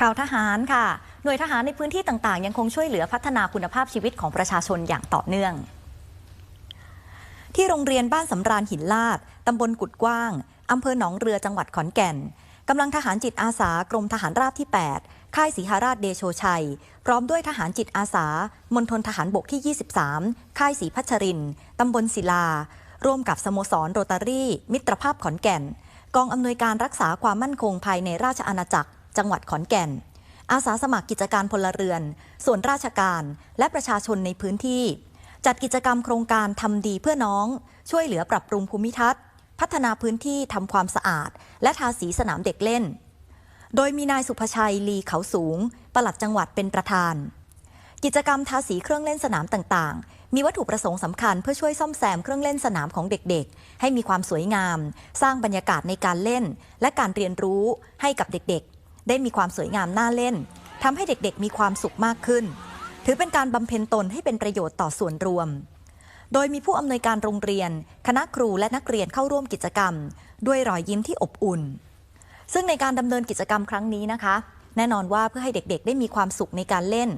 ข่าวทหารค่ะ หน่วยทหารในพื้นที่ต่างๆ ยังคงช่วยเหลือพัฒนาคุณภาพชีวิตของประชาชนอย่างต่อเนื่อง ที่โรงเรียนบ้านสำราญหินลาดตำบลกุดกว้างอำเภอหนองเรือจังหวัดขอนแก่นกำลังทหารจิตอาสากรมทหารราบที่ 8 ค่ายศรีหาราชเดโชชัย พร้อมด้วยทหารจิตอาสามณฑลทหารบกที่ 23 ค่ายศรีพัชรินตำบลศิลา ร่วมกับสโมสรโรตารี่ มิตรภาพขอนแก่น กองอำนวยการรักษาความมั่นคงภายในราชอาณาจักร จังหวัดขอนแก่น อาสาสมัครกิจการพลเรือน ส่วนราชการและประชาชนในพื้นที่ จัดกิจกรรมโครงการทำดีเพื่อน้อง ช่วยเหลือปรับปรุงภูมิทัศน์ พัฒนาพื้นที่ทำความสะอาด และทาสีสนามเด็กเล่น โดยมีนายสุภชัยลีเขาสูง ปลัดจังหวัดเป็นประธาน กิจกรรมทาสีเครื่องเล่นสนามต่างๆมีวัตถุประสงค์สำคัญเพื่อช่วยซ่อมแซมเครื่องเล่นสนามของเด็กๆ ให้มีความสวยงาม สร้างบรรยากาศในการเล่น และการเรียนรู้ให้กับเด็กๆ ได้มีความสวยงามน่าเล่นทำให้เด็กๆ มีความสุขมากขึ้น ถือเป็นการบำเพ็ญตนให้เป็นประโยชน์ต่อส่วนรวม โดยมีผู้อำนวยการโรงเรียน คณะครูและนักเรียนเข้าร่วมกิจกรรม ด้วยรอยยิ้มที่อบอุ่น ซึ่งในการดำเนินกิจกรรมครั้งนี้นะคะ แน่นอนว่าเพื่อให้เด็กๆ ได้มีความสุขในการเล่น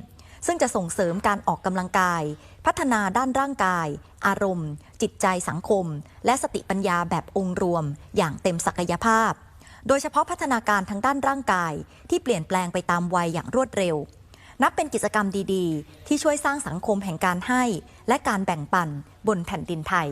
ซึ่งจะส่งเสริมการออกกำลังกาย พัฒนาด้านร่างกาย อารมณ์ จิตใจสังคม และสติปัญญาแบบองค์รวม อย่างเต็มศักยภาพ โดยเฉพาะพัฒนาการทางด้านร่างกาย ที่เปลี่ยนแปลงไปตามวัยอย่างรวดเร็ว นับเป็นกิจกรรมดี ๆ ที่ช่วยสร้างสังคมแห่งการให้ และการแบ่งปันบนแผ่นดินไทย